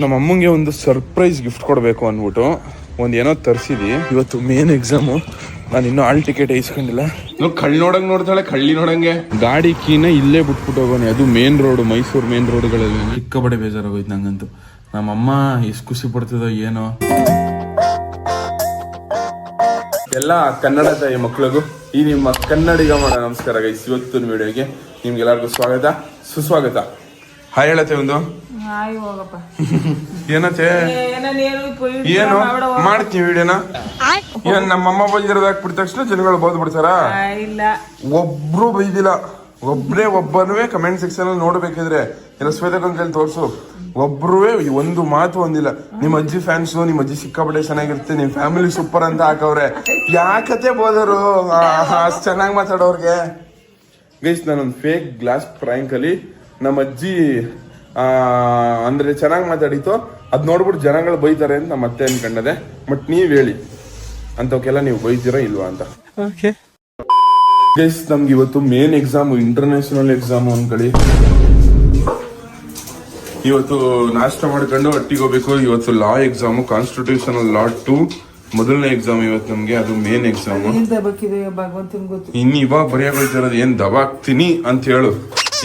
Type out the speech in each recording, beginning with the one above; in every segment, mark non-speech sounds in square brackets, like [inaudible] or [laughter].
ನಮ್ಮ ಅಮ್ಮಂಗೆ ಒಂದು ಸರ್ಪ್ರೈಸ್ ಗಿಫ್ಟ್ ಕೊಡಬೇಕು ಅಂದ್ಬಿಟ್ಟು ಒಂದು ಏನೋ ತರಿಸಿದಿ ಇವತ್ತು ಮೇನ್ ಎಕ್ಸಾಮು ನಾನು ಇನ್ನೂ ಆಲ್ ಟಿಕೆಟ್ ಇಸ್ಕೊಂಡಿಲ್ಲ. ನಾವು ಕಳ್ಳಿ ನೋಡಂಗೆ ನೋಡ್ತಾಳೆ ಕಳ್ಳಿ ನೋಡಂಗೆ. ಗಾಡಿ ಕೀನ ಇಲ್ಲೇ ಬಿಟ್ಬಿಟ್ಟು ಹೋಗೋಣ. ಅದು ಮೇನ್ ರೋಡ್ ಮೈಸೂರು ಮೇನ್ ರೋಡ್ಗಳಲ್ಲಿ ಸಿಕ್ಕಾಬಡೆ ಬೇಜಾರಾಗೋಯ್ತು ನಂಗಂತೂ. ನಮ್ಮಮ್ಮ ಎಷ್ಟು ಖುಷಿ ಪಡ್ತದೋ ಏನೋ. ಎಲ್ಲ ಕನ್ನಡ ತಾಯಿ ಮಕ್ಕಳಿಗೂ ಈ ನಿಮ್ಮ ಕನ್ನಡಿಗ ಮಾಡೋ ನಮಸ್ಕಾರ ಗೈಸ್ ಇವತ್ತಿನ ವಿಡಿಯೋಗೆ ನಿಮ್ಗೆಲ್ಲರಿಗೂ ಸ್ವಾಗತ. ಸುಸ್ವಾಗತ. ಹಾಯ್ ಹೇಳತ್ತೆ ಒಂದು? ಹಾಯ್ ಹೋಗಪ್ಪ. ಏನತ್ತೆ? ಏನು? ಮಾಡ್ತೀವಿ ವಿಡಿಯೋನ? ಏನ್ ನಮ್ಮಮ್ಮ ಬೈದಿರೋದು ಹಾಕ್ಬಿಟ್ಟ ತಕ್ಷಣ ಜನಗಳು ಬೋದ್ ಬಿಡ್ತಾರ? ಇಲ್ಲ. ಒಬ್ರು ಬೈದಿಲ್ಲ. ಒಬ್ರೇ ಒಬ್ಬನುವೆ ಕಮೆಂಟ್ ಸೆಕ್ಷನ್ ಅಲ್ಲಿ ನೋಡ್ಬೇಕಿದ್ರೆ. ಎಲ್ಲ ಶ್ವೇತಕನ್ ಕೈಲಿ ತೋರ್ಸು. ಒಬ್ರು ಒಂದು ಮಾತು ಒಂದಿಲ್ಲ ನಿಮ್ಮ ಅಜ್ಜಿ ಫ್ಯಾನ್ಸು ನಿಮ್ಮ ಅಜ್ಜಿ ಸಿಕ್ಕಾಪಟ್ಟೆ ಚೆನ್ನಾಗಿರುತ್ತೆ. ನಿಮ್ ಫ್ಯಾಮಿಲಿ ಸೂಪರ್ ಅಂತ ಹಾಕವ್ರೆ. ಯಾಕತೆ ಬೋದರು ಅಷ್ಟು ಚೆನ್ನಾಗಿ ಮಾತಾಡೋರ್ಗೆ? ಗೈಸ್ ನಾನೊಂದು ಫೇಕ್ ಗ್ಲಾಸ್ ಪ್ರಾಂಕ್ ಅಲ್ಲಿ ನಮ್ಮ ಅಜ್ಜಿ ಅಂದ್ರೆ ಚೆನ್ನಾಗಿ ಮಾತಾಡಿತ್ತು. ಅದ್ ನೋಡ್ಬಿಟ್ಟು ಜನಗಳು ಬೈತಾರೆ ಅಂತ ನಮ್ಮ ಅತ್ತೆ ಅನ್ಕೊಂಡದೆ. ಬಟ್ ನೀವ್ ಹೇಳಿ. ಅಂತವಕ್ಕೆಲ್ಲ ನೀವು ಬೈತೀರಾ ಇಲ್ವಾ ಅಂತ. ಗೈಸ್ ನಮ್ಗೆ ಇವತ್ತು ಮೇನ್ ಎಕ್ಸಾಮ್ ಇಂಟರ್ನ್ಯಾಷನಲ್ ಎಕ್ಸಾಮ್ ಅನ್ಕೊಳ್ಳಿ ಇವತ್ತು ನಾಷ್ಟ ಮಾಡ್ಕೊಂಡು ಒಟ್ಟಿಗೆ ಹೋಗ್ಬೇಕು. ಇವತ್ತು law exam constitutional law two ಮೊದಲನೇ ಎಕ್ಸಾಮ್ ಇವತ್ತು ನಮ್ಗೆ ಅದು ಮೇನ್ ಎಕ್ಸಾಮ್ ಇನ್ನು ಇವಾಗ ಬರೆಯಬೇಕಿರೋದು ಏನ್ ದಬಾಕ್ತೀನಿ ಅಂತ ಹೇಳು.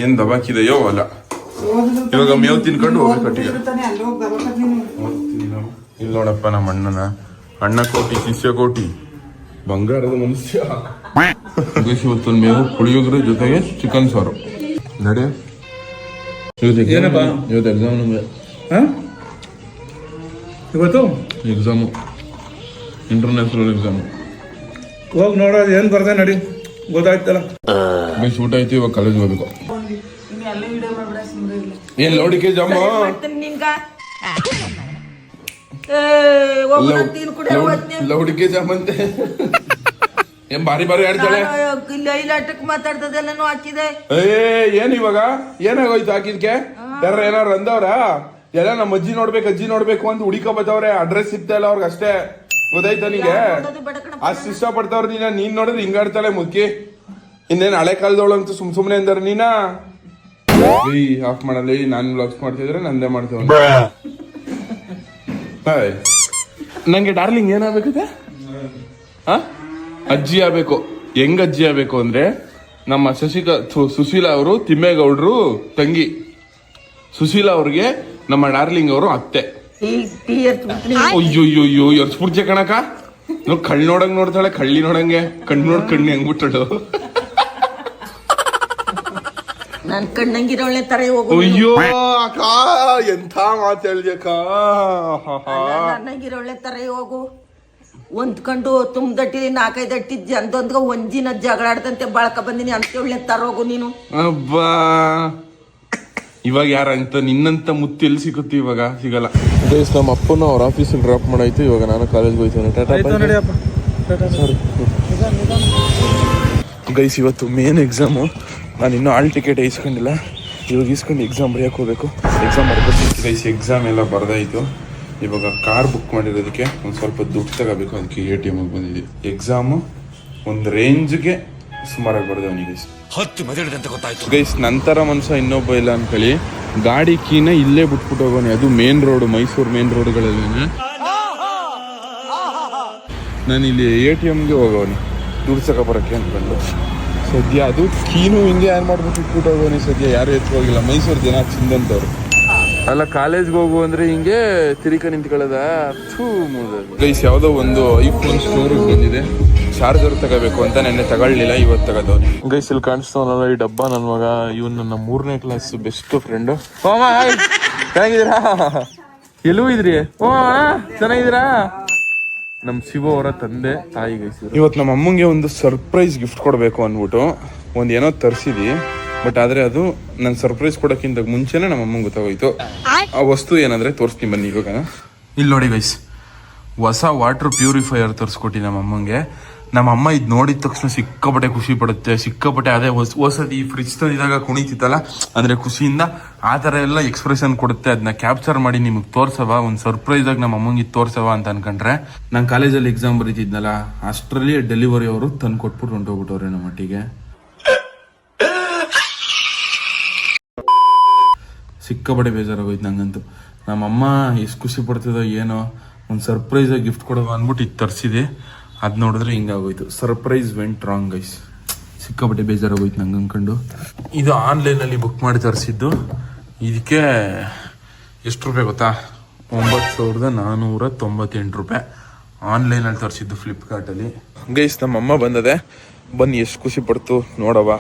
ಏನ್ ದಬಾಕಿದೆಯೋ ಅಲ್ಲ. ಇವಾಗ ಮೇವು ತಿನ್ಕೊಂಡು ಹೋಗ್ಬೇಕು ಇಲ್ಲಿ ನೋಡಪ್ಪ ನಮ್ಮ ಅಣ್ಣನ. ಅಣ್ಣ ಕೋಟಿ ಶಿಷ್ಯ ಕೋಟಿ. ಬಂಗಾರದ ಮನುಷ್ಯ. ಇವತ್ತು ಮೇವು ಪುಳಿಯೋಗರೆ ಜೊತೆಗೆ ಚಿಕನ್ ಸಾರು. ನಡೆ. ಏನಪ್ಪ? ಇವತ್ತು ಎಕ್ಸಾಮ್ ನಮಗೆ? ಇವತ್ತು? ಎಕ್ಸಾಮು ಇಂಟರ್ನ್ಯಾಷನಲ್ ಎಕ್ಸಾಮು ಹೋಗಿ ನೋಡೋದು ಏನು ಬರ್ದೆ ನಡಿ? ಗೊತ್ತಾಯ್ತಲ್ಲ. ಊಟ ಆಯ್ತು ಇವಾಗ ಕಾಲೇಜ್ ಹೋಗ್ಬೇಕು ಇನ್ನು ಅಲ್ಲೇ ವಿಡಿಯೋ ಮಾಡ್ಬಿಡ ಸುಮ್ಮನೆ ಇಲ್ಲ ಏನ್ ಲೌಡಿಕೆ ಜಮ್ಮ ಕುಡಿ ಲೌಡಿಕೆ ಜಾಮ್ ಅಂತೆ. ಏನ್ ಬಾರಿ ಬಾರಿ ಆಡ್ತಾಳೆ? ಲೈಲಾಟಕ್ ಮಾತಾಡ್ತದೆಲ್ಲನೂ ಹಾಕಿದೆ. ಏ ಏನ್ ಇವಾಗ? ಏನಾಗೋಯ್ತು ಹಾಕಿದ್ಕೆ? ಯಾರ ಏನಾರು ಅಂದವ್ರ? ಎಲ್ಲ ನಮ್ಮ ಅಜ್ಜಿ ನೋಡ್ಬೇಕು ಅಜ್ಜಿ ನೋಡ್ಬೇಕು ಅಂತ ಹುಡಿಕೊ ಬತ್ತವ್ರೆ ಅಡ್ರೆಸ್ ಸಿಗ್ತಾ ಇಲ್ಲ ಅವ್ರಿಗೆ ಅಷ್ಟೇ. ಗೊತ್ತಾಯ್ತಾ ನಿಂಗೆ? ಅಷ್ಟು ಇಷ್ಟ ಪಡ್ತಾವ್ರ ನೀನ ನೀನ್ ನೋಡಿದ್ರೆ ಹಿಂಗಾಡ್ತಾಳೆ ಮುಕ್ಕಿ ಇನ್ನೇನ್ ಹಳೆ ಕಾಲದವಳು ಅಂತ ಸುಮ್ ಸುಮ್ನೆ ಅಂದಾರ ನೀನಾ? ಏಯ್ ಆಫ್ ಮಾಡಲ್ಲ. ನಾನ್ ಬ್ಲಾಗ್ಸ್ ಮಾಡ್ತಿದ್ರೆ ನಂದೇ ಮಾಡ್ತೇವೆ ಹಾಯ್ ನಂಗೆ ಡಾರ್ಲಿಂಗ್ ಏನಾಗಬೇಕಿದೆ? ಆ ಅಜ್ಜಿ ಆಗ್ಬೇಕು. ಹೆಂಗ್ ಅಜ್ಜಿ ಆಗ್ಬೇಕು ಅಂದ್ರೆ ನಮ್ಮ ಶಶಿಕ ಥು, ಸುಶೀಲಾ ಅವರು ತಿಮ್ಮೇಗೌಡರು ತಂಗಿ. ಸುಶೀಲಾ ಅವ್ರಿಗೆ ನಮ್ಮ ಡಾರ್ಲಿಂಗ್ ಅವರು ಅತ್ತೆ. ಟೀ ಟೀ ಎತ್ಬಿಟ್ರಿ ಅಯ್ಯೋ ಅಯ್ಯೋ ಅಯ್ಯೋ ಎರ್ಸ್ಬಿಡ್ಜೆ ಕಣಕ ಕಳ್ಳಿ ನೋಡಂಗ್ ನೋಡ್ತಾಳೆ ಕಳ್ಳಿ ನೋಡಂಗೆ. ಕಣ್ಣು ನೋಡ್ ಕಣ್ಣು ಹೆಂಗ್ಬಿಟ್ಟಳು. ನನ್ ಕಣ್ಣಂಗಿರೋಳೆ ತರ ಹೋಗು ಅಯ್ಯೋ ಅಕ್ಕ ಎಂಥ ಮಾತು ಅಕ್ಕ? ನನ್ನಂಗಿರೋಳೆ ತರ ಹೋಗು. ಹೊಂದ್ಕೊಂಡು ತುಂಬ ದಟ್ಟಿ ನಾಲ್ಕೈದು ದಟ್ಟಿ ಅಂದೊಂದ್ಗ ಒಂದಿನ ಜಗಳ ಆಡ್ದಂತೆ ಬಾಳ್ಕ ಬಂದಿನಿ ಅಂತ ಒಳ್ಳೆ ತರ ಹೋಗು ನೀನು. ಅಬ್ಬಾ. ಇವಾಗ ಯಾರ ಅಂತ ನಿನ್ನಂತ ಮುತ್ತು ಎಲ್ಲಿ ಸಿಗುತ್ತೆ ಇವಾಗ ಸಿಗಲ್ಲ. ಗೈಸ್ ನಮ್ಮ ಅಪ್ಪನ ಅವ್ರ ಆಫೀಸಲ್ಲಿ ಡ್ರಾಪ್ ಮಾಡಾಯ್ತು ಇವಾಗ ನಾನು ಕಾಲೇಜ್ ಹೋಯ್ತೇನೆ. ಟಾಟಾ ಗೈಸ್ ಇವತ್ತು ಮೇನ್ ಎಕ್ಸಾಮು ನಾನು ಇನ್ನೂ ಆಲ್ ಟಿಕೆಟ್ ಇಸ್ಕೊಂಡಿಲ್ಲ ಇವಾಗ ಇಸ್ಕೊಂಡು ಎಕ್ಸಾಮ್ ಬರೆಯಕ್ಕೆ ಹೋಗಬೇಕು. ಎಕ್ಸಾಮ್ ಬರ್ಬೇಕು ಗೈಸ್ ಎಕ್ಸಾಮ್ ಎಲ್ಲ ಬರ್ದಾಯಿತು. ಇವಾಗ ಕಾರ್ ಬುಕ್ ಮಾಡಿರೋದಕ್ಕೆ ಒಂದು ಸ್ವಲ್ಪ ದುಡ್ಡು ತಗೋಬೇಕು ಅದಕ್ಕೆ ಎ ಟಿ ಎಮ್ಗೆ ಬಂದಿದ್ದೀವಿ ಎಕ್ಸಾಮು ಒಂದು ರೇಂಜ್ಗೆ ಸುಮಾರಾಗಿ ಬರ್ದವನಿ ಗೈಸ್ ಹತ್ತು ಅಂತ ಗೊತ್ತಾಯ್ತು. ಗೈಸ್ ನಂತರ ಮನುಷ್ಯ ಇನ್ನೊಬ್ಬ ಇಲ್ಲ ಅನ್ಕೊಳ್ಳಿ ಗಾಡಿ ಕೀನ ಇಲ್ಲೇ ಬಿಟ್ಬಿಟ್ಟು ಹೋಗೋಣ ಅದು ಮೇನ್ ರೋಡ್ ಮೈಸೂರು ಮೇನ್ ರೋಡ್ಗಳಲ್ಲಿ ನಾನು ಇಲ್ಲಿ ಎ ಟಿ ಎಮ್ಗೆ ಹೋಗೋನೆ ದುಡ್ಡು ಬರೋಕ್ಕೆ ಅನ್ಕೊಂಡು ಸದ್ಯ ಅದು ಕೀನು ಹಿಂಗೆ ಏನ್ ಮಾಡ್ಬಿಟ್ಟು ಇಟ್ಬಿಟ್ಟು ಹೋಗೋನಿ ಸದ್ಯ ಯಾರು ಎತ್ತು ಹೋಗಿಲ್ಲ. ಮೈಸೂರು ಜನ ಚಿಂದಂತವ್ರು ಅಲ್ಲ ಕಾಲೇಜ್ಗೆ ಹೋಗು ಅಂದ್ರೆ ಹಿಂಗೆ ತಿರಿಕ ನಿಂತ್ಕೊಳ್ಳೋದ ಗೈಸ್ ಯಾವುದೋ ಒಂದು ಐಫೋನ್ ಸ್ಟೋರ್ ಬಂದಿದೆ. ಚಾರ್ಜರ್ ತಗೋಬೇಕು ಅಂತ ನೆನ್ನೆ ತಗೊಳ್ಳಿಲ್ಲ ಇವತ್ತು ತಗೋದವನಿ. ಗೈಸ್ ಇಲ್ಲಿ ಕಾಣಿಸ್ತಾವನಲ್ಲ ಈ ಡಬ್ಬ ನನ್ನ ಮಗ ಇವನ್ ನನ್ನ ಮೂರನೇ ಕ್ಲಾಸ್ ಬೆಸ್ಟ್ ಫ್ರೆಂಡ್ ಚೆನ್ನಾಗಿದ್ದೀರಾ ಎಲ್ಲೂ ಇದ್ರಿ? ಓ ಚೆನ್ನಾಗಿದ್ದೀರಾ? ನಮ್ ಶಿವ ಅವರ ತಂದೆ ತಾಯಿ ಗೈಸ್ ಇವತ್ತು ನಮ್ಮ ಅಮ್ಮಂಗೆ ಒಂದು ಸರ್ಪ್ರೈಸ್ ಗಿಫ್ಟ್ ಕೊಡಬೇಕು ಅಂದ್ಬಿಟ್ಟು ಒಂದು ಏನೋ ತರಿಸಿದಿ ಬಟ್ ಆದ್ರೆ ಅದು ನನ್ನ ಸರ್ಪ್ರೈಸ್ ಕೊಡೋಕ್ಕಿಂತ ಮುಂಚೆನೇ ನಮ್ಮ ಅಮ್ಮಂಗೆ ಗೊತ್ತಾಗೋಯ್ತು. ಆ ವಸ್ತು ಏನಂದ್ರೆ ತೋರಿಸ್ತೀನಿ ಬನ್ನಿ ಇವಾಗ. ಇಲ್ಲಿ ನೋಡಿ ಗೈಸ್ ಹೊಸ ವಾಟರ್ ಪ್ಯೂರಿಫೈಯರ್ ತರಿಸ್ಕೊಟ್ಟಿ ನಮ್ಮ ಅಮ್ಮಂಗೆ. ನಮ್ಮ ಅಮ್ಮ ಇದು ನೋಡಿದ ತಕ್ಷಣ ಸಿಕ್ಕಾಪಟ್ಟೆ ಖುಷಿ ಪಡುತ್ತೆ, ಸಿಕ್ಕಾಪಟ್ಟೆ ಅದೇ ಹೊಸ ಈ ಫ್ರಿಜ್ ತಂದಿದಾಗ ಕುಣಿತಿತ್ತಲ್ಲ, ಅಂದ್ರೆ ಖುಷಿಯಿಂದ ಆ ಥರ ಎಲ್ಲ ಎಕ್ಸ್ಪ್ರೆಷನ್ ಕೊಡುತ್ತೆ. ಅದನ್ನ ಕ್ಯಾಪ್ಚರ್ ಮಾಡಿ ನಿಮಗೆ ತೋರ್ಸವ ಒಂದು ಸರ್ಪ್ರೈಸ್ ಆಗಿ ನಮ್ಮ ಅಮ್ಮಂಗೆ ತೋರ್ಸವ ಅಂತ ಅನ್ಕೊಂಡ್ರೆ. ನಾನು ಕಾಲೇಜಲ್ಲಿ ಎಕ್ಸಾಮ್ ಬರೀತಿದ್ನಲ್ಲ, ಅಷ್ಟರಲ್ಲಿ ಡೆಲಿವರಿ ಅವರು ತಂದು ಕೊಟ್ಬಿಟ್ಟು ಹೊಂಟೋಗ್ಬಿಟ್ಟವ್ರೆ ನಮ್ಮ ಮಟ್ಟಿಗೆ ಸಿಕ್ಕಾಪಟ್ಟೆ ಬೇಜಾರಾಗೋಯ್ತು ನಂಗಂತೂ. ನಮ್ಮಮ್ಮ ಎಷ್ಟು ಖುಷಿ ಪಡ್ತಿದೋ ಏನೋ, ಒಂದು ಸರ್ಪ್ರೈಸಾಗಿ ಗಿಫ್ಟ್ ಕೊಡೋದು ಅಂದ್ಬಿಟ್ಟು ಇದು ತರಿಸಿದೆ. ಅದು ನೋಡಿದ್ರೆ ಹಿಂಗಾಗೋಯ್ತು. ಸರ್ಪ್ರೈಸ್ ವೆಂಟ್ ರಾಂಗ್ ಗೈಸ್ ಸಿಕ್ಕಾಪಟ್ಟೆ ಬೇಜಾರಾಗೋಯ್ತು ನಂಗೆ ಅಂದ್ಕೊಂಡು ಇದು ಆನ್ಲೈನಲ್ಲಿ ಬುಕ್ ಮಾಡಿ ತರಿಸಿದ್ದು. ಇದಕ್ಕೆ ಎಷ್ಟು ರೂಪಾಯಿ ಗೊತ್ತಾ? ಒಂಬತ್ತು ಸಾವಿರದ ನಾನ್ನೂರ ತೊಂಬತ್ತೆಂಟು ರೂಪಾಯಿ. ಆನ್ಲೈನಲ್ಲಿ ತರಿಸಿದ್ದು ಫ್ಲಿಪ್ಕಾರ್ಟಲ್ಲಿ ಗೈಸ್ ನಮ್ಮಮ್ಮ ಬಂದದೆ. ಬನ್ನಿ, ಎಷ್ಟು ಖುಷಿ ಪಡ್ತು. ನೋಡವಾ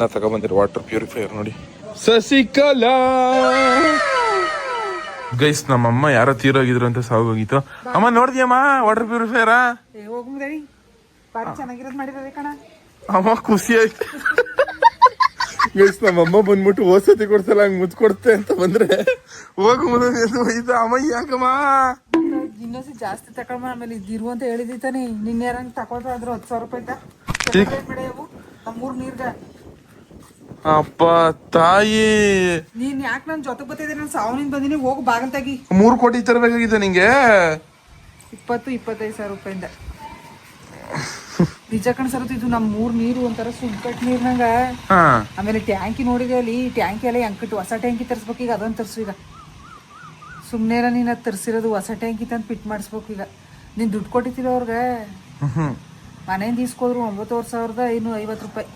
ನಾ ತಗೊಬಂದಿರೋ ವಾಟರ್ ಪ್ಯೂರಿಫೈಯರ್ ನೋಡಿ. ಸಸಿಕಲಾ. ಗೈಸ್ ನಮ್ಮಮ್ಮ ಯಾರೋ ತೀರೋಗಿದ್ರು ಅಂತ ಸಾಗೋಗಿತ್ತು ಅಮ್ಮ ನೋಡಿದ್ಯಮ್ಮ ವಾಟರ್ ಪ್ಯೂರಿಫೈಯರಾ ಬಾರಿ ಚೆನ್ನಾಗಿರೋದು ಮಾಡಿರೋದೆ ಕಣ. ಅಮ್ಮ ಖುಷಿ ಆಯ್ತು. ಗೈಸ್ ನಮ್ಮಮ್ಮ ಬಂದ್ಬಿಟ್ಟು ಓಸತಿ ಕೊಡ್ಸಲ್ಲ ಹಂಗೆ ಮುದ್ ಕೊಡ್ತೆ ಅಂತ ಬಂದ್ರೆ ಹೋಗು ಮುದ ಅಮ್ಮ ಯಾಕಮ್ಮ? ಇನ್ನೊಂದ್ಸಿ ಜಾಸ್ತಿ ತಕೊಂಡ್ ಆಮೇಲೆ ಇದಿರು ಅಂತ ಹೇಳಿದಿ ತಾನೆ ನಿನ್ನೆ ಯಾರಂಗ್ ತಕೊಳ್ತಾ ಇದ್ರು ಹತ್ತು ಸಾವಿರ ರೂಪಾಯಿ ನಮ್ಮೂರ್ ನೀರ್ಗ. ಅಪ್ಪ ತಾಯಿ. ನೀನ್ ಯಾಕೆ ನನ್ ಜೊತೆ ಬತ್ತಿದೆ ನಾನು ಸಾವನಿಂದ ಬಂದಿನಿ ಹೋಗು ಬಾಗಲ್ ತೆಗಿ ಮೂರು ಕೋಟಿ ತರಬೇಕಾಗಿದೆ ನಿಂಗೆ. ಇಪ್ಪತ್ತು ಇಪ್ಪತ್ತೈದು ಸಾವಿರ ರೂಪಾಯಿಂದ. ನಿಜ ಕಣ್ ಸರತ್ ಇದು ನಮ್ಮ ಮೂರ್ ನೀರು ಒಂಥರ ಸುಗ್ಗಟ್ ನೀರ್ನಂಗ ಹಾ. ಆಮೇಲೆ ಟ್ಯಾಂಕಿ ನೋಡಿದೆ ಅಲ್ಲಿ ಟ್ಯಾಂಕಿ ಎಲ್ಲ ಹೆಂಕಟ್ಟು ಹೊಸ ಟ್ಯಾಂಕಿ ತರಿಸ್ಬೇಕು ಈಗ ಅದೊಂದು ತರಿಸು ಈಗ. ಸುಮ್ಮನೆ ನೀನು ಅದು ತರಿಸಿರೋದು ಹೊಸ ಟ್ಯಾಂಕಿ ತಂದು ಫಿಟ್ ಮಾಡಿಸ್ಬೇಕು ಈಗ. ನೀನು ದುಡ್ಡು ಕೊಟ್ಟಿದ್ದೀರ ಅವ್ರಿಗೆ? ಮನೆಯಿಂದ ಇಸ್ಕೋದ್ರು ಒಂಬತ್ತುವರೆ ಸಾವಿರದ ಐನೂರ ಐವತ್ತು ರೂಪಾಯಿ.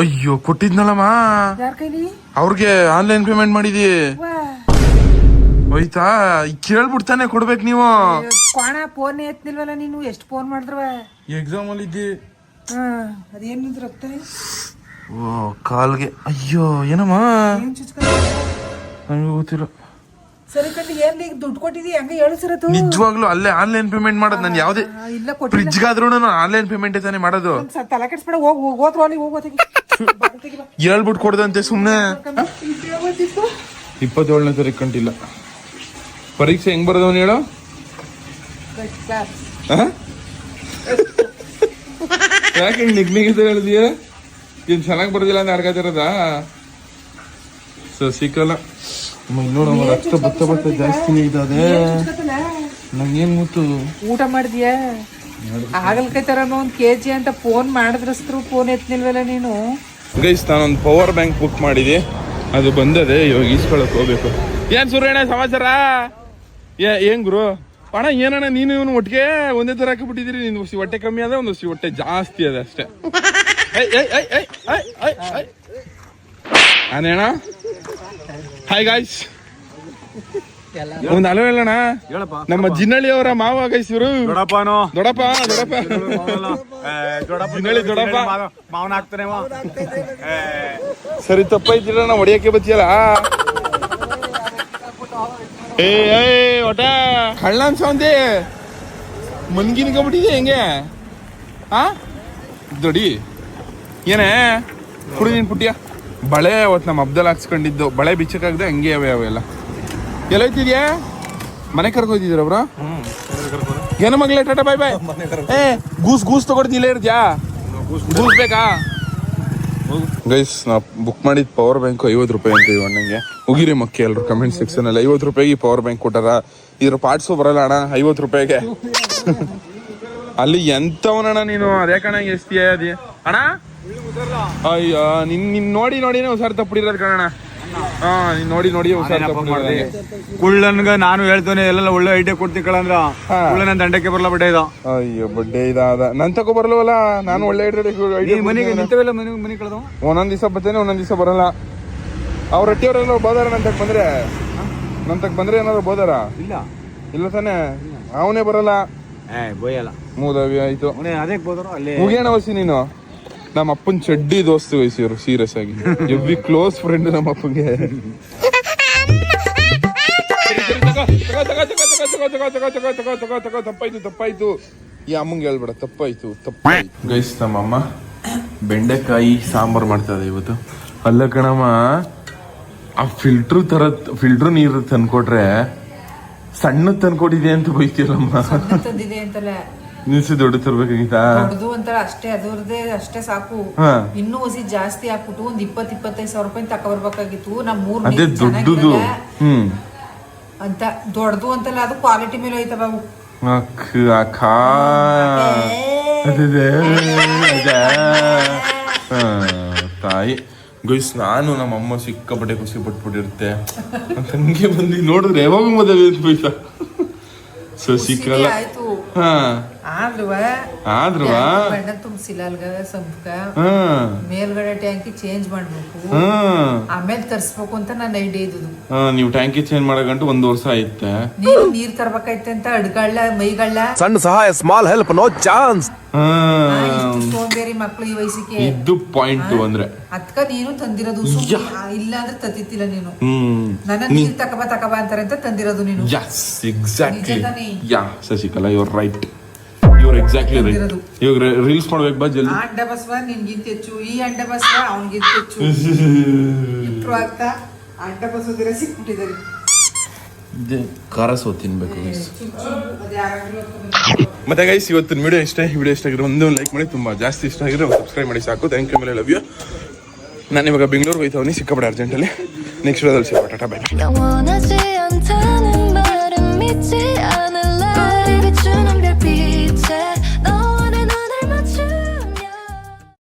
ಅಯ್ಯೋ ಕೊಟ್ಟಿದ್ನಲ್ಲಮ್ಮ? ಅವ್ರಿಗೆ ಆನ್ಲೈನ್ ಪೇಮೆಂಟ್ ಮಾಡಿದಿ. ಹೋಯ್ತಾ? ಕೇಳ್ಬಿಡ್ತಾನೆ ಕೊಡ್ಬೇಕು ನೀವು. ಕೋಣ ಫೋನ್ ಎತ್ತಿಲ್ವಲ್ಲ ನೀನು? ಎಷ್ಟು ಫೋನ್ ಮಾಡಿದ್ರವ ಎಕ್ಸಾಮ್ ಅಲ್ಲಿ ಇದ್ದಿ. ಹಾಂ ಅದೇನಿದ್ರು ರಕ್ತ ಓ ಕಾಲ್ಗೆ. ಅಯ್ಯೋ ಏನಮ್ಮ? ನಂಗೆ ಗೊತ್ತಿಲ್ಲ. ಸರಿ ಕಟ್ಟಿ ಏನ್ ಈಗ ದುಡ್ಡು ಕೊಟ್ಟಿದ್ದಿ ಹಂಗೆ ಹೇಳು ಸರತು ನಿಜವಾಗ್ಲೂ ಅಲ್ಲೇ ಆನ್ಲೈನ್ ಪೇಮೆಂಟ್ ಮಾಡೋದು. ನಾನು ಯಾವ್ದೇ ಫ್ರಿಜ್ ಇಲ್ಲ ಕೊಟ್ಟಿಲ್ಲ. ಫ್ರಿಜ್ಗಾದ್ರೂ ನಾನು ಆನ್ಲೈನ್ ಪೇಮೆಂಟ್ ತಾನೇ ಮಾಡೋದು. ಹೇಳ್ಬಿಟ್ ಸ- ತಲೆ ಕೆಡ್ಸ್ಬೇಡ ಹೋಗ್ ಹೋಗ್ ಹೋದ್ರು ಅಲ್ಲಿ ಹೋಗೋತಿಗೆ ಹೇಳ್ಬಿಟ್ಟು ಕೊಡ್ದಂತೆ ಸುಮ್ನೆ. ಇಪ್ಪತ್ತೇಳನೇ ತಾರೀಕು ಕಂಟಿಲ್ಲ. ಪರೀಕ್ಷೆ ಹೆಂಗ್ ಬರೋದವನು ಹೇಳು? ಆ? ಯಾಕೆ ಹಿಂಗ್ ಹೇಳಿದ್ಯ ಹೇಳಿದೀಯ? ಏನ್ ಚೆನ್ನಾಗಿ ಬರೋದಿಲ್ಲ ಅಂತ ಆಡ್ಕೊತಿರೋದಾ ಸಸಿಕಲ ನೋಡಮ್ಮ ರಕ್ತ ಬತ್ತ ಬತ್ತ ಜಾಸ್ತಿನೇ ಇದಾದೆ. ನಂಗೇನ್ ಮುತ್ತು? ಊಟ ಮಾಡಿದ್ಯಾ? ಹಾಗಲ್ಕಾಯಿ ತರನು ಒಂದ್ ಕೆಜಿ ಅಂತ ಫೋನ್ ಮಾಡಿದ್ರಸ್ತ್ರು ಫೋನ್ ಎತ್ತನಿಲ್ವಲ್ಲ ನೀನು? ಗೈಸ್ ನಾನೊಂದು ಪವರ್ ಬ್ಯಾಂಕ್ ಬುಕ್ ಮಾಡಿದೆ. ಅದು ಬಂದದೆ ಇವಾಗ ಈಸ್ಕೊಳಕ್ ಹೋಗ್ಬೇಕು. ಏನ್ ಸುರೇಣ ಸಮಾಚಾರ? ಏ ಏನ್ ಗುರು? ಅಣ್ಣ ಏನಣ್ಣ ನೀನು ಇವನು ಒಟ್ಟಿಗೆ ಒಂದೇ ತರ ಹಾಕಿಬಿಟ್ಟಿದ್ದೀರಿ. ನಿಂದು ಹುಸಿ ಹೊಟ್ಟೆ ಕಮ್ಮಿ ಅದ ಒಂದು ಹುಸಿ ಹೊಟ್ಟೆ ಜಾಸ್ತಿ ಅದ ಅಷ್ಟೇ. ಏಯ್, ಏಯ್, ಏಯ್, ಏಯ್, ಏಯ್, ಏಯ್, ಏಯ್. ಅದೇಣ ಹಾಯ್ ಗಾಯ್ಸ್ ಒಂದು ಹಲೋ ಹೇಳೋಣ. ನಮ್ಮ ಜಿನ್ನಳ್ಳಿ ಅವರ ಮಾವ ಗೈಸ್ ಇವರು. ದೊಡಪ್ಪ ದೊಡ್ಡಪ್ಪ ದೊಡಪ್ಪ ಜಿನ್ನಳ್ಳಿ ದೊಡಪ್ಪ ಮಾವನ ಹಾಕ್ತಾನೆ ಸರಿ ತಪ್ಪಾಯ್ತಿಲ್ಲ ನಾ ಹೊಡಿಯಕ್ಕೆ ಬತ್ತಿಯಲ್ಲ? ಏ ಏ ಒಟ ಕಳ್ಳ ಅನ್ಸವಂತೆ ಮನ್ಗಿನ್ಕೊಬಿಟ್ಟಿದೆ ಹೆಂಗೆ? ಆ? ದೊಡಿ. ಏನೇ? ಕುಡಿ ಪುಟ್ಟಿಯಾ ಪುಟ್ಟಿಯ ಬಳೆ ಅವತ್ತು ನಮ್ಮ ಹಬ್ದಲ್ಲಿ ಹಾಕ್ಸ್ಕೊಂಡಿದ್ದು. ಬಳೆ ಬಿಚ್ಚಕ್ಕಾಗದೆ ಹಂಗೆ ಅವೆ ಅವೆಲ್ಲ ಎಲ್ಲೋಯ್ತಿದ್ಯಾ? ಮನೆ ಕರ್ಕೋತಿದ್ದೀರ ಅವ್ರ? ಏನು ಮಗ್ಲೇ ಟಾಟಾ ಬಾಯ್ ಬಾಯ್? ಏ ಗೂಸ್ ಗೂಸ್ ತಗೊಡ್ತೀನಿ ಇಲ್ಲೇ ಇರ್ತೀಯಾ ಗೂಸ್ ಬೇಕಾ? ಗೈಸ್ ನಾ ಬುಕ್ ಮಾಡಿದ ಪವರ್ ಬ್ಯಾಂಕ್ ಐವತ್ತು ರೂಪಾಯಿ ಅಂತ ಇವ್ ಅಣ್ಣಂಗೆ ಹೋಗಿರಿ ಮಕ್ಕಿ ಎಲ್ಲರೂ ಕಮೆಂಟ್ ಸೆಕ್ಷನ್ ಅಲ್ಲಿ. ಐವತ್ತು ರೂಪಾಯಿಗೆ ಪವರ್ ಬ್ಯಾಂಕ್ ಕೊಟ್ಟಾರ. ಇದ್ರ ಪಾರ್ಟ್ಸು ಬರಲ್ಲ ಅಣ್ಣ ಐವತ್ತು ರೂಪಾಯಿಗೆ. [laughs] ಅಲ್ಲಿ ಎಂತವನಣ್ಣ ನೀನು? ಅದೇ ಕಣ ಎಷ್ಟಿಯ ಅದೇ. ಅಣ್ಣ ಅಯ್ಯೋ ನಿನ್ ನಿನ್ ನೋಡಿ ನೋಡಿನೇ ಹುಷಾರ್ ತಪ್ಪಿಡಿರೋದು ಕಣಣ್ಣ. ಹಾ ನೀನ್ ನೋಡಿ ನೋಡಿ ಹುಷಾರ್ ತಪ್ಪಿಡಿರೋದು ಕುಳ್ಳನ್ಗ ನಾನು ಹೇಳ್ತೇನೆ ಎಲ್ಲ ಒಳ್ಳೆ ಐಡಿಯಾ ಕೊಡ್ತೀನಿ ಕಳಂದ್ರ. ಕುಳ್ಳ ನನ್ ದಂಡಕ್ಕೆ ಬರಲ್ಲ ಬಡ್ಡೆ ಇದ. ಅಯ್ಯೋ ಬಡ್ಡೆ ಇದಾದ. ನನ್ ತಕ ಬರಲ್ವಲ್ಲ ನಾನು ಒಳ್ಳೆ ಐಡಿಯಾ ಮನೆಗೆ ನಿಂತವೆಲ್ಲ ಮನೆ ಮನೆ ಕಳೆದು ಒಂದೊಂದ್ ದಿವಸ ಬರ್ತೇನೆ ಒಂದೊಂದ್ ದಿವಸ ಬರಲ್ಲ. ಅವ್ರ ಹಟ್ಟಿಯವರೆಲ್ಲ ಬೋದಾರ ನಂತಕ್ ಬಂದ್ರೆ? ನಂತಕ್ ಬಂದ್ರೆ ಏನಾದ್ರು ಬೋದಾರ? ಇಲ್ಲ. ಇಲ್ಲ ತಾನೆ? ಅವನೇ ಬರಲ್ಲ. ಏ ಬೋಯಲ್ಲ. ಮೂದವಿ ಆಯ್ತು. ಅದೇ ಅದಕ್ಕೆ ಅಲ್ಲೇ ಅಲ್ಲಿ ಮುಗಿಯೋಣ ವಸಿ ನೀನು. ನಮ್ಮ ಅಪ್ಪನ ಚಡ್ಡಿ ದೋಸ್ತು ವಹಿಸಿದ್ರು ಸೀರಿಯಸ್ ಆಗಿ. ಎವ್ರಿ ಕ್ಲೋಸ್ ಫ್ರೆಂಡ್ ನಮ್ಮ ಅಪ್ಪಂಗೆ ತಪ್ಪಾಯ್ತು ತಪ್ಪಾಯ್ತು ಈ ಅಮ್ಮಂಗೆ ಹೇಳ್ಬೇಡ ತಪ್ಪಾಯ್ತು ತಪ್ಪಾಯ್ತು. ಗೈಸ್ ನಮ್ಮಮ್ಮ ಬೆಂಡೆಕಾಯಿ ಸಾಂಬಾರ್ ಮಾಡ್ತದೆ ಇವತ್ತು. ಅಲ್ಲ ಕಣಮ್ಮ ಆ ಫಿಲ್ಟ್ರ್ ತರ ಫಿಲ್ಟ್ರ್ ನೀರು ತಂದ್ಕೊಟ್ರೆ ಸಣ್ಣ ತಂದ್ಕೊಟ್ಟಿದೆ ಅಂತ ಬೈತೀರಮ್ಮ. ನಿಲ್ಸಿ ದೊಡ್ಡ ತರ್ಬೇಕಾಗಿತ್ತಾ ದೊಡ್ಡದು ಅಂತಾರ ಅಷ್ಟೇ ಅದರದೇ ಅಷ್ಟೇ ಸಾಕು. ಹಾ. ಇನ್ನೂ ಹಸಿ ಜಾಸ್ತಿ ಹಾಕ್ಬಿಟ್ಟು ಒಂದ್ ಇಪ್ಪತ್ ಇಪ್ಪತ್ತೈದು ಸಾವಿರ ರೂಪಾಯಿ ತಗೊಬರ್ಬೇಕಾಗಿತ್ತು ನಮ್ ಮೂರ್ ಅದೇ ದೊಡ್ಡದು. ಚೆನ್ನಾಗಿರಲ್ಲ ಹ್ಮ್. ಅಂತ ದೊಡ್ಡದು ಅಂತಲ್ಲ ಅದು ಕ್ವಾಲಿಟಿ ಮೇಲೆ ಹೋಯ್ತಾ ಅವು ಅಕ್ಕ ಅಕ್ಕ. ಅದೇ. ಹಾ, ತಾಯಿ. ಗೈಸ್ ನಾನು ನಮ್ಮ ಅಮ್ಮ ಸಿಕ್ಕಾಪಟ್ಟೆ ಖುಷಿ ಪಟ್ಬಿಟ್ಟಿರುತ್ತೆ. ಅಂತ ಹಂಗೆ ಬಂದು ನೋಡಿದ್ರೆ ಯಾವಾಗ ಮದುವೆ ಅಂತ ಬೈತಾ ಸೊ ಸಿಕ್ಕಲ್ಲ ಆಯ್ತು. ಹಾ. ಆದ್ರೂ ಆದ್ರೂ ಬಣ್ಣ ತುಂಬಿಸಿಲ್ಲ ಅಲ್ಗ ಸಂಪಕ ಮೇಲ್ಗಡೆ ಟ್ಯಾಂಕಿ ಚೇಂಜ್ ಮಾಡ್ಬೇಕು. ಆಮೇಲೆ ತರ್ಸ್ಬೇಕು ಅಂತ ನನ್ನ ಐಡಿಯಾ ಇದ್ದು ನೀವು ಟ್ಯಾಂಕಿ ಚೇಂಜ್ ಮಾಡಕಂಟ ಒಂದು ವರ್ಷ ಆಯ್ತೆ? ನೀರು ನೀರ್ ತರ್ಬೇಕಾಯ್ತೆ ಅಂತ ಅಡ್ಗಳ್ಳ ಮೈಗಳ್ಳ? ಸಣ್ಣ ಸಹಾಯ ಸ್ಮಾಲ್ ಹೆಲ್ಪ್ ನೋ ಚಾನ್ಸ್ ಹಾ. ಸೋಂಬೇರಿ ಮಕ್ಳು ಈ ವಯಸ್ಸಿಗೆ. ಇದು ಪಾಯಿಂಟ್ ಅಂದ್ರೆ. ಅದ್ಕ ನೀನು ತಂದಿರೋದು ಇಲ್ಲ ಅಂದ್ರೆ ತತ್ತಿತ್ತಿಲ್ಲ ನೀನು. ನನ್ನ ನೀರ್ ತಕಬ ತಕಬ ಅಂತಾರೆ ಅಂತ ತಂದಿರೋದು ನೀನು. Yes exactly yeah Shashikala your right ಇವ್ರು ಎಕ್ಸಾಕ್ಟ್ಲಿ ರೀ ಇವಾಗ ರೀಲ್ಸ್ ಮಾಡ್ಬೇಕು ಬಾ ಜಲ್ದಿ. ಆ ಅಡ್ಡ ಬಸವ ನಿನ್ಗಿಂತ ಹೆಚ್ಚು. ಈ ಅಡ್ಡ ಬಸವ ಅವನಿಗಿಂತ ಹೆಚ್ಚು. ಇಟ್ರು ಆಗ್ತಾ ಅಡ್ಡ ಬಸವದಿರ ಸಿಕ್ಬಿಟ್ಟಿದ್ದಾರೆ. ಖಾರ ತಿನ್ಬೇಕು ಗೈಸ್ ಮತ್ತೆ ಗೈಸ್ ಇವತ್ತಿನ ವಿಡಿಯೋ ಇಷ್ಟ. ವಿಡಿಯೋ ಇಷ್ಟ ಆಗಿರೋ ಒಂದು ಲೈಕ್ ಮಾಡಿ. ತುಂಬ ಜಾಸ್ತಿ ಇಷ್ಟ ಆಗಿರೋ ಸಬ್ಸ್ಕ್ರೈಬ್ ಮಾಡಿ ಸಾಕು. ಥ್ಯಾಂಕ್ ಯು ಮೇಲೆ ಲವ್ ಯು ನಾನು ಇವಾಗ ಬೆಂಗಳೂರು ಹೋಯ್ತವನಿ ಸಿಕ್ಕಾಪಡೆ ಅರ್ಜೆಂಟಲ್ಲಿ ನೆಕ್ಸ್ಟ್ ವಿಡಿಯೋದಲ್ಲಿ ಸಿಗೋಣ ಟಾಟಾ ಬೈ